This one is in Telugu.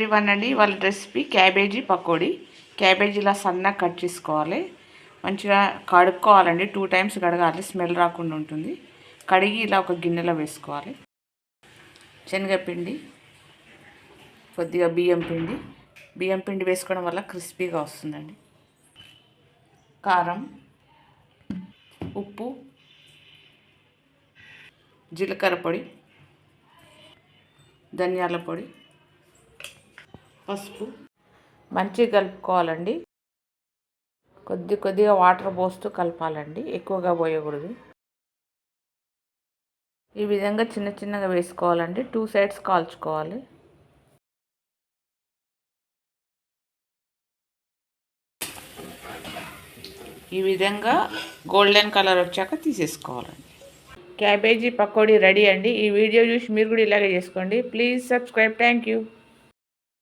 ఎవ్రీవన్ అండి వాళ్ళ రెసిపీ క్యాబేజీ పకోడీ. క్యాబేజీ ఇలా సన్నగా కట్ చేసుకోవాలి. మంచిగా కడుక్కోవాలండి. టూ టైమ్స్ కడగాలి. స్మెల్ రాకుండా ఉంటుంది. కడిగి ఇలా ఒక గిన్నెలో వేసుకోవాలి. శనగపిండి కొద్దిగా బియ్యం పిండి. బియ్యం పిండి వేసుకోవడం వల్ల క్రిస్పీగా వస్తుందండి. కారం ఉప్పు జీలకర్ర పొడి ధనియాల పొడి పసుపు. మంచిగా కలుపుకోవాలండి. కొద్ది కొద్దిగా వాటర్ పోస్తూ కలపాలండి. ఎక్కువగా పోయకూడదు. ఈ విధంగా చిన్న చిన్నగా వేసుకోవాలండి. టూ సైడ్స్ కాల్చుకోవాలి. ఈ విధంగా గోల్డెన్ కలర్ వచ్చాక తీసేసుకోవాలండి. క్యాబేజీ పకోడీ రెడీ అండి. ఈ వీడియో చూసి మీరు కూడా ఇలాగే చేసుకోండి. Please subscribe. Thank you.